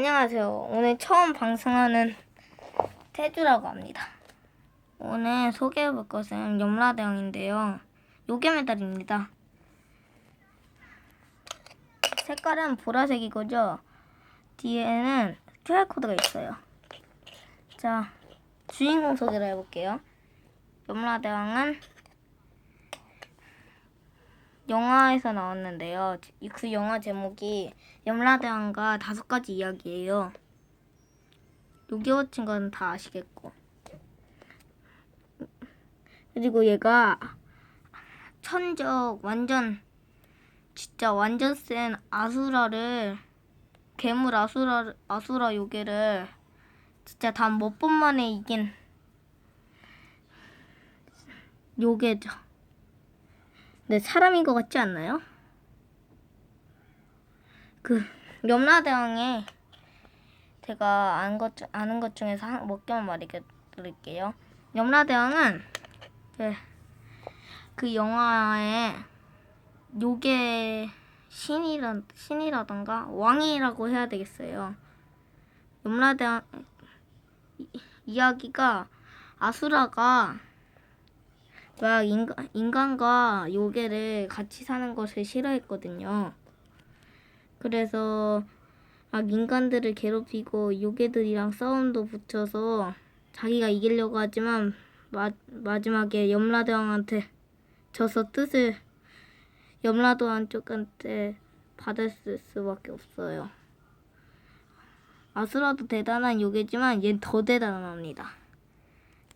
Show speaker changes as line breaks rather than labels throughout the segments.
안녕하세요. 오늘 처음 방송하는 태주라고 합니다. 오늘 소개해볼 것은 염라대왕인데요. 요괴 메달입니다. 색깔은 보라색이고요. 뒤에는 QR코드가 있어요. 자, 주인공 소개를 해볼게요. 염라대왕은 영화에서 나왔는데요. 그 영화 제목이 염라대왕과 다섯 가지 이야기예요. 요기워친 건다 아시겠고. 그리고 얘가 천적 완전 진짜 완전 센 아수라를 괴물 아수라 아수라 요괴를 진짜 단 몇 번 만에 이긴 요괴죠. 근데 사람인 것 같지 않나요? 그 염라대왕의 제가 아는 것, 중- 아는 것 중에서 한, 몇 개만 말해드릴게요. 염라대왕은 그, 그 영화에 요괴 신이라, 신이라던가 왕이라고 해야 되겠어요. 염라대왕 이- 이야기가 아수라가 막 인간, 인간과 요괴를 같이 사는 것을 싫어했거든요. 그래서 막 인간들을 괴롭히고 요괴들이랑 싸움도 붙여서 자기가 이기려고 하지만 마, 마지막에 염라대왕한테 져서 뜻을 염라대왕 쪽한테 받을 수- 수밖에 없어요. 아수라도 대단한 요괴지만 얘는 더 대단합니다.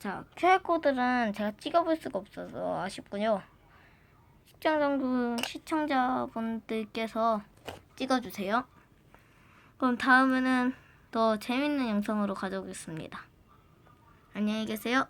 자, QR코드는 제가 찍어볼 수가 없어서 아쉽군요. 시청자분, 시청자분들께서 찍어주세요. 그럼 다음에는 더 재밌는 영상으로 가져오겠습니다. 안녕히 계세요.